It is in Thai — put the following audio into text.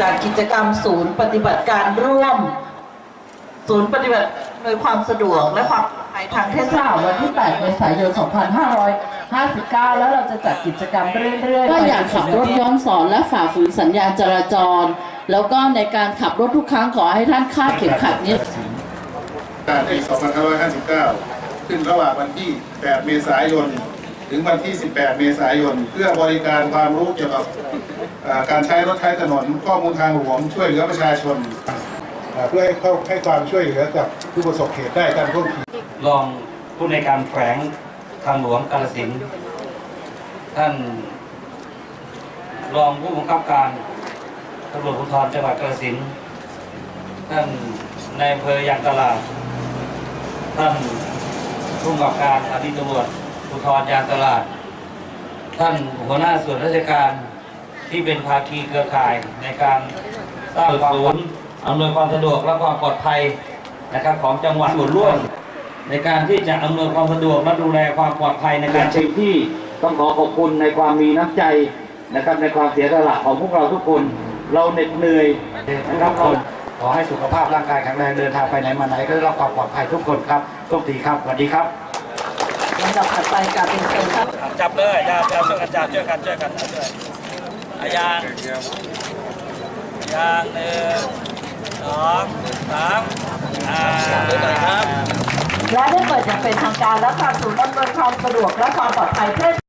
จากกิจกรรมศูนย์ปฏิบัติการร่วม ศูนย์ปฏิบัติ โดยความสะดวกและความปลอดภัยทางเทศบาลวันที่ 8 เมษายน 2559 แล้วเราจะจัดกิจกรรมเรื่อยๆก็อย่าขับรถย้อนสอนและฝ่าฝืนสัญญาณจราจร แล้วก็ในการขับรถทุกครั้งขอให้ท่านคาดเข็มขัดนิรการปี2559 ขึ้นระหว่างวันที่ 8 เมษายน ถึงวันที่ 18 เมษายน เพื่อบริการความรู้เกี่ยวกับอ่าการใช้รถใช้ถนนข้อมูลทางหลวงช่วยเหลือประชาชนอ่า เพื่อให้เข้าให้ความช่วยเหลือกับผู้ประสบเหตุได้ทันท่วงทีรองผู้ในการแขวงทางหลวงกาฬสินธุ์ท่านรองผู้บังคับการตำรวจภูธรจังหวัดกาฬสินธุ์ท่านนายอำเภอยางตลาด ท่านผู้กำกับการอดีตตำรวจภูธรยางตลาด ท่านหัวหน้าส่วนราชการที่เป็นภาคีเครือข่ายในการสร้างความศูนย์ อำนวยความสะดวกและความปลอดภัยนะครับของจังหวัดส่วนร่วมในการที่จะอำนวยความสะดวกและดูแลความปลอดภัยในการใช้ที่ต้องขอขอบคุณในความมีน้ำใจนะครับในความเสียสละของพวกเราทุกคน เราเหน็ดเหนื่อยนะครับเราขอให้สุขภาพร่างกายแข็งแรงเดินทางไปไหนมาไหนก็ได้รับความปลอดภัยทุกคนครับโชคดีครับสวัสดีครับลำดับถัดไปกราบเป็นเชิญครับจับเลยจับจับช่วยกันจับช่วยกันช่วยกันช่วยอายางยางหนึ่ง สองสามอ่าและได้เปิดอย่างเป็นทางการและควารศูนย์อำนวยความสะดวกและความปลอดภัยเพื่อ